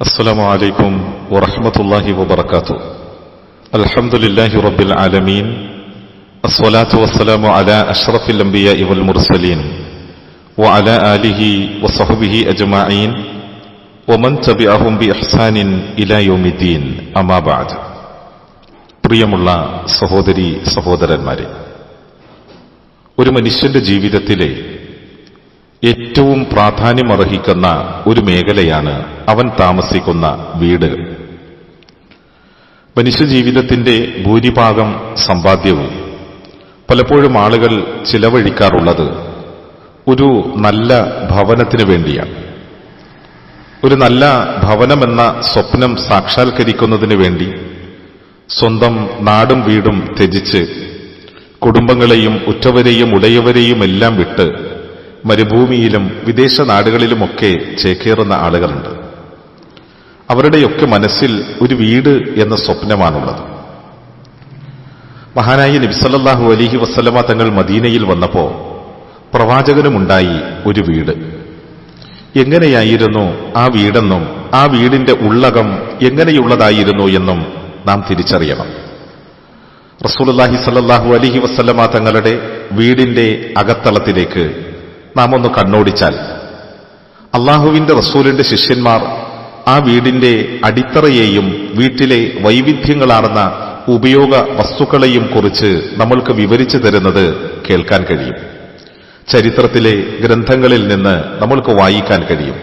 السلام عليكم ورحمة الله وبركاته الحمد لله رب العالمين الصلاة والسلام على أشرف الأنبياء والمرسلين وعلى آله وصحبه أجمعين ومن تبعهم بإحسان إلى يوم الدين أما بعد പ്രിയമുള്ള സഹോദരി സഹോദരന്മാരെ ഒരു മനുഷ്യന്റെ ജീവിതത്തിലെ ഏറ്റവും പ്രാധാന്യമർഹിക്കുന്ന ഒരു മേഖലയാണ് അവൻ താമസിക്കുന്ന വീട്. മനുഷ്യജീവിതത്തിന്റെ ഭൂരിഭാഗം സമ്പാദ്യവും പലപ്പോഴും ആളുകൾ ചിലവഴിക്കാറുള്ളത് ഒരു നല്ല ഭവനത്തിനു വേണ്ടിയാണ്. ഒരു നല്ല ഭവനമെന്ന സ്വപ്നം സാക്ഷാത്കരിക്കുന്നതിനു വേണ്ടി സ്വന്തം നാടും വീടും ത്യജിച്ച് കുടുംബങ്ങളെയും ഉറ്റവരെയും ഉടയവരെയും എല്ലാം വിട്ട് മരുഭൂമിയിലും വിദേശ നാടുകളിലുമൊക്കെ ചേക്കേറുന്ന ആളുകളുണ്ട്. അവരുടെയൊക്കെ മനസ്സിൽ ഒരു വീട് എന്ന സ്വപ്നമാണുള്ളത്. മഹാനായ നബിസല്ലാഹു അലിഹി വസ്ലമ തങ്ങൾ മദീനയിൽ വന്നപ്പോ പ്രവാചകനുമുണ്ടായി ഒരു വീട്. എങ്ങനെയായിരുന്നു ആ വീടെന്നും ആ വീടിന്റെ ഉള്ളകം എങ്ങനെയുള്ളതായിരുന്നു എന്നും നാം തിരിച്ചറിയണം. റസൂലുള്ളാഹി സല്ലാഹു അലിഹി വസ്ലമ തങ്ങളുടെ വീടിന്റെ അകത്തളത്തിലേക്ക് നാം ഒന്ന് കണ്ണോടിച്ചാൽ. അള്ളാഹുവിന്റെ റസൂലിന്റെ ശിഷ്യന്മാർ ആ വീടിന്റെ അടിത്തറയെയും വീട്ടിലെ വൈവിധ്യങ്ങളാർന്ന ഉപയോഗ വസ്തുക്കളെയും കുറിച്ച് നമ്മൾക്ക് വിവരിച്ചു തരുന്നത് കേൾക്കാൻ കഴിയും. ചരിത്രത്തിലെ ഗ്രന്ഥങ്ങളിൽ നിന്ന് നമ്മൾക്ക് വായിക്കാൻ കഴിയും.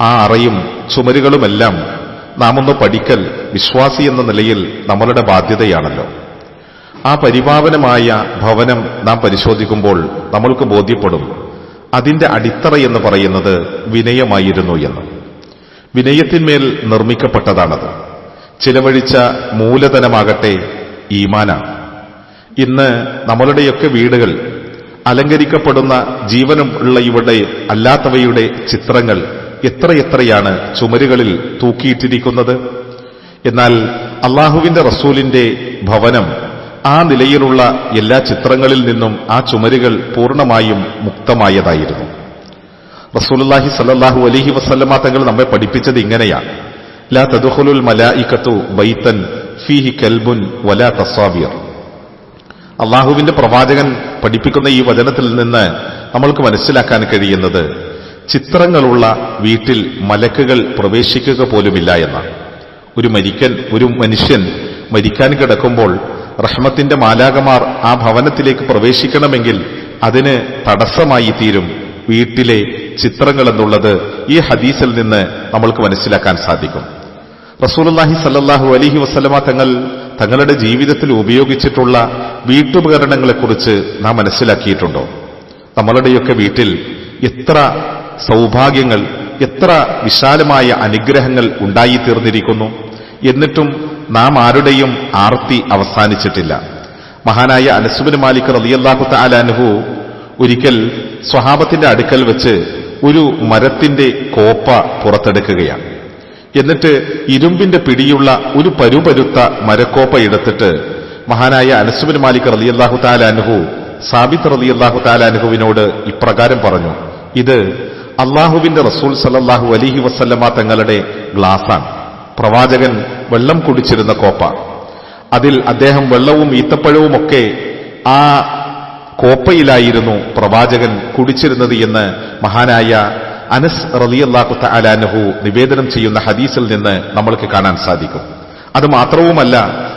ആ അറയും ചുമരുകളുമെല്ലാം നാം ഒന്ന് പഠിക്കൽ വിശ്വാസി എന്ന നിലയിൽ നമ്മളുടെ ബാധ്യതയാണല്ലോ. ആ പരിപാവനമായ ഭവനം നാം പരിശോധിക്കുമ്പോൾ നമ്മൾക്ക് ബോധ്യപ്പെടും. അതിന്റെ അടിത്തറ എന്ന് പറയുന്നത് വിനയമായിരുന്നു എന്ന്. വിനയത്തിന്മേൽ നിർമ്മിക്കപ്പെട്ടതാണത്. ചിലവഴിച്ച മൂലധനമാകട്ടെ ഈമാനാണ്. ഇന്ന് നമ്മളുടെയൊക്കെ വീടുകൾ അലങ്കരിക്കപ്പെടുന്ന ജീവനുള്ള ഇവിടെ അല്ലാത്തവയുടെ ചിത്രങ്ങൾ എത്രയെത്രയാണ് ചുമരുകളിൽ തൂക്കിയിട്ടിരിക്കുന്നത്? എന്നാൽ അള്ളാഹുവിന്റെ റസൂലിന്റെ ഭവനം ആ നിലയിലുള്ള എല്ലാ ചിത്രങ്ങളിൽ നിന്നും ആ ചുമരുകൾ പൂർണമായും മുക്തമായതായിരുന്നു. റസൂലുല്ലാഹി സല്ലാഹു അലഹി വസ്ലമ തങ്ങൾ നമ്മെ പഠിപ്പിച്ചത് ഇങ്ങനെയാണ് ലാ തദുഹുലുൽ മലായിക്കത്തു ബൈത്തൻ ഫീഹി കൽബുൻ വലാ തസ്വാബിയർ അള്ളാഹുവിന്റെ പ്രവാചകൻ പഠിപ്പിക്കുന്ന ഈ വചനത്തിൽ നിന്ന് നമ്മൾക്ക് മനസ്സിലാക്കാൻ കഴിയുന്നത് ചിത്രങ്ങളുള്ള വീട്ടിൽ മലക്കുകൾ പ്രവേശിക്കുക പോലുമില്ല എന്നാണ്. ഒരു മരിക്കൻ ഒരു മനുഷ്യൻ മരിക്കാൻ കിടക്കുമ്പോൾ റഹ്മത്തിന്റെ മാലാകമാർ ആ ഭവനത്തിലേക്ക് പ്രവേശിക്കണമെങ്കിൽ അതിന് തടസ്സമായി തീരും വീട്ടിലെ ചിത്രങ്ങൾ എന്നുള്ളത് ഈ ഹദീസിൽ നിന്ന് നമ്മൾക്ക് മനസ്സിലാക്കാൻ സാധിക്കും. റസൂലുല്ലാഹി സല്ലാഹു അലഹി വസ്ലമ തങ്ങൾ തങ്ങളുടെ ജീവിതത്തിൽ ഉപയോഗിച്ചിട്ടുള്ള വീട്ടുപകരണങ്ങളെക്കുറിച്ച് നാം മനസ്സിലാക്കിയിട്ടുണ്ടോ? നമ്മളുടെയൊക്കെ വീട്ടിൽ എത്ര സൗഭാഗ്യങ്ങൾ എത്ര വിശാലമായ അനുഗ്രഹങ്ങൾ ഉണ്ടായിത്തീർന്നിരിക്കുന്നു? എന്നിട്ടും നാം ആരുടെയും ആർത്തി അവസാനിച്ചിട്ടില്ല. മഹാനായ അനസുബിൻ മാലിക് റലിയല്ലാഹു താലാനുഹു ഒരിക്കൽ സ്വഹാബത്തിന്റെ അടുക്കൽ വെച്ച് ഒരു മരത്തിന്റെ കോപ്പ പുറത്തെടുക്കുകയാണ്. എന്നിട്ട് ഇരുമ്പിന്റെ പിടിയുള്ള ഒരു പരുപരുത്ത മരക്കോപ്പ എടുത്തിട്ട് മഹാനായ അനസുബിൻ മാലിക് റലിയല്ലാഹു താലാനുഹു സാബിത്ത് റലിയല്ലാഹു താലാനുഹുവിനോട് ഇപ്രകാരം പറഞ്ഞു ഇത് അള്ളാഹുവിന്റെ റസൂൽ സലല്ലാഹു അലിഹി വസല്ലമ തങ്ങളുടെ ഗ്ലാസാണ് പ്രവാചകൻ വെള്ളം കുടിച്ചിരുന്ന കോപ്പ. അതിൽ അദ്ദേഹം വെള്ളവും ഈത്തപ്പഴവുമൊക്കെ ആ കോപ്പയിലായിരുന്നു പ്രവാചകൻ കുടിച്ചിരുന്നത് എന്ന് മഹാനായ അനസ് റലിയല്ലാഹു അലാനഹു നിവേദനം ചെയ്യുന്ന ഹദീസിൽ നിന്ന് നമ്മൾക്ക് കാണാൻ സാധിക്കും. അത് മാത്രവുമല്ല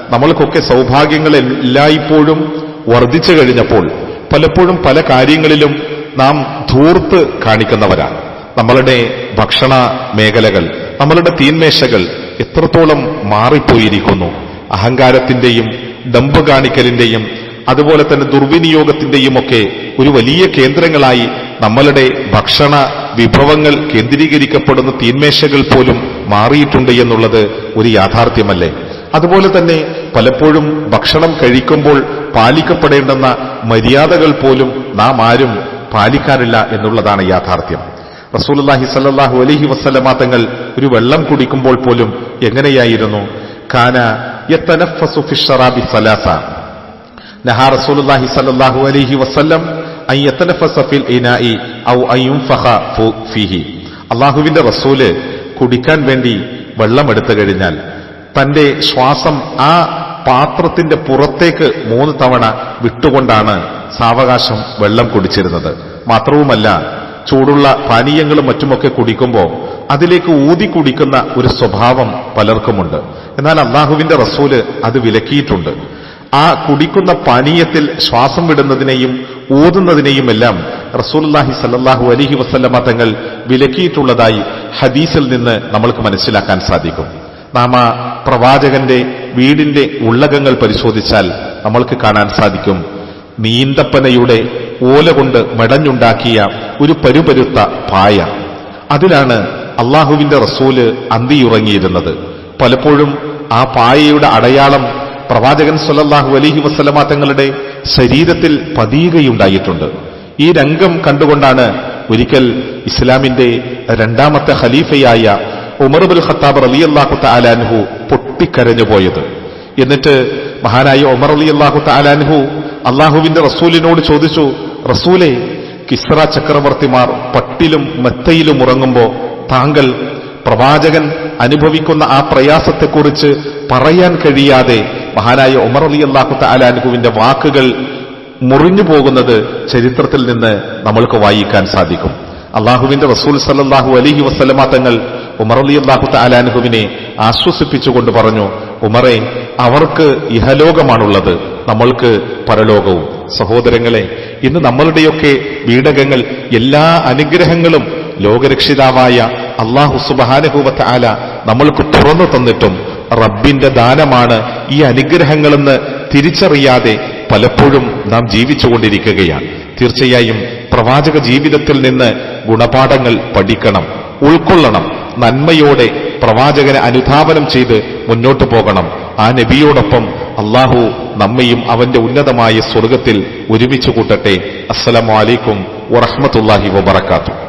നമ്മൾക്കൊക്കെ സൗഭാഗ്യങ്ങൾ എല്ലായ്പ്പോഴും വർദ്ധിച്ചു കഴിഞ്ഞപ്പോൾ പലപ്പോഴും പല കാര്യങ്ങളിലും നാം ധൂർത്ത് കാണിക്കുന്നവരാണ്. നമ്മളുടെ ഭക്ഷണ മേഖലകൾ നമ്മളുടെ തീന്മേശകൾ എത്രത്തോളം മാറിപ്പോയിരിക്കുന്നു. അഹങ്കാരത്തിന്റെയും ഡമ്പ് കാണിക്കലിന്റെയും അതുപോലെ തന്നെ ദുർവിനിയോഗത്തിന്റെയും ഒക്കെ ഒരു വലിയ കേന്ദ്രങ്ങളായി നമ്മളുടെ ഭക്ഷണ വിഭവങ്ങൾ കേന്ദ്രീകരിക്കപ്പെടുന്ന തീന്മേശകൾ പോലും മാറിയിട്ടുണ്ട് എന്നുള്ളത് ഒരു യാഥാർത്ഥ്യമല്ലേ. അതുപോലെ തന്നെ പലപ്പോഴും ഭക്ഷണം കഴിക്കുമ്പോൾ പാലിക്കപ്പെടേണ്ടുന്ന മര്യാദകൾ പോലും നാം ആരും പാലിക്കാറില്ല എന്നുള്ളതാണ് യാഥാർത്ഥ്യം. റസൂലുല്ലാഹി സല്ലാഹു അലഹി വസ്ലമാ തങ്ങൾ ഒരു വെള്ളം കുടിക്കുമ്പോൾ പോലും എങ്ങനെയായിരുന്നു? കാന യത്തനഫസു സലാസ. നഹാ റസൂലുല്ലാഹി സല്ലല്ലാഹു അലൈഹി വസല്ലം അൻ യത്തനഫസ ഫിൽ ഇനാഇ ഔ അൻ യുൻഫഖ ഫീഹി. അള്ളാഹുവിന്റെ റസൂൽ കുടിക്കാൻ വേണ്ടി വെള്ളം എടുത്തു കഴിഞ്ഞാൽ തന്റെ ശ്വാസം ആ പാത്രത്തിന്റെ പുറത്തേക്ക് മൂന്ന് തവണ വിട്ടുകൊണ്ടാണ് സാവകാശം വെള്ളം കുടിച്ചിരുന്നത്. മാത്രവുമല്ല ചൂടുള്ള പാനീയങ്ങളും മറ്റുമൊക്കെ കുടിക്കുമ്പോൾ അതിലേക്ക് ഊതി കുടിക്കുന്ന ഒരു സ്വഭാവം പലർക്കുമുണ്ട്. എന്നാൽ അള്ളാഹുവിന്റെ റസൂൽ അത് വിലക്കിയിട്ടുണ്ട്. ആ കുടിക്കുന്ന പാനീയത്തിൽ ശ്വാസം വിടുന്നതിനെയും ഊതുന്നതിനെയും എല്ലാം റസൂലുള്ളാഹി സല്ലാഹു അലഹി വസല്ലമ തങ്ങൾ വിലക്കിയിട്ടുള്ളതായി ഹദീസിൽ നിന്ന് നമ്മൾക്ക് മനസ്സിലാക്കാൻ സാധിക്കും. നാം ആ പ്രവാചകന്റെ വീടിന്റെ ഉള്ളകങ്ങൾ പരിശോധിച്ചാൽ നമ്മൾക്ക് കാണാൻ സാധിക്കും. നീന്തപ്പനയുടെ ഓല കൊണ്ട് മെടഞ്ഞുണ്ടാക്കിയ ഒരു പരുപരുത്ത പായ. അതിലാണ് അള്ളാഹുവിന്റെ റസൂൽ അന്തിയുറങ്ങിയിരുന്നത്. പലപ്പോഴും ആ പായയുടെ അടയാളം പ്രവാചകൻ സൊല്ലാഹു അലഹി വസല്ലമ തങ്ങളുടെ ശരീരത്തിൽ പതിയുകയുണ്ടായിട്ടുണ്ട് ഈ രംഗം കണ്ടുകൊണ്ടാണ് ഒരിക്കൽ ഇസ്ലാമിന്റെ രണ്ടാമത്തെ ഖലീഫയായ ഉമർബുൽ ഖത്താബ് റളിയല്ലാഹു തആലാൻഹു പൊട്ടിക്കരഞ്ഞു പോയത്. എന്നിട്ട് മഹാനായ ഉമർ അലി റളിയല്ലാഹു താലാൻഹു അള്ളാഹുവിന്റെ റസൂലിനോട് ചോദിച്ചു റസൂലെ കിസ്ര ചക്രവർത്തിമാർ പട്ടിലും മെത്തയിലും ഉറങ്ങുമ്പോ താങ്കൾ പ്രവാചകൻ അനുഭവിക്കുന്ന ആ പ്രയാസത്തെക്കുറിച്ച് പറയാൻ കഴിയാതെ മഹാനായ ഉമർ അലി അള്ളാഹു തലാൻഹുവിന്റെ വാക്കുകൾ മുറിഞ്ഞു പോകുന്നത് ചരിത്രത്തിൽ നിന്ന് നമ്മൾക്ക് വായിക്കാൻ സാധിക്കും. അള്ളാഹുവിന്റെ റസൂൽ സല്ലാഹു അലഹി വസ്ലമ തങ്ങൾ ഉമർ അലി അള്ളാഹു തലാൻഹുവിനെ ആശ്വസിപ്പിച്ചുകൊണ്ട് പറഞ്ഞു ഉമറെ അവർക്ക് ഇഹലോകമാണുള്ളത് നമ്മൾക്ക് പരലോകവും. സഹോദരങ്ങളെ ഇന്ന് നമ്മളുടെയൊക്കെ വീടകങ്ങൾ എല്ലാ അനുഗ്രഹങ്ങളും ലോകരക്ഷിതാവായ അള്ളാഹു സുബാനുഭൂവത്ത് ആല നമ്മൾക്ക് തുറന്നു തന്നിട്ടും റബ്ബിന്റെ ദാനമാണ് ഈ അനുഗ്രഹങ്ങളെന്ന് തിരിച്ചറിയാതെ പലപ്പോഴും നാം ജീവിച്ചുകൊണ്ടിരിക്കുകയാണ്. തീർച്ചയായും പ്രവാചക ജീവിതത്തിൽ നിന്ന് ഗുണപാഠങ്ങൾ പഠിക്കണം ഉൾക്കൊള്ളണം നന്മയോടെ പ്രവാചകനെ അനുധാപനം ചെയ്ത് മുന്നോട്ടു പോകണം. ആ നബിയോടൊപ്പം അള്ളാഹു നമ്മയും അവന്റെ ഉന്നതമായ സ്വർഗത്തിൽ ഒരുമിച്ച് കൂട്ടട്ടെ. അസ്സലാമലൈക്കും വറഹമത്തല്ലാഹി വബർക്കാത്തു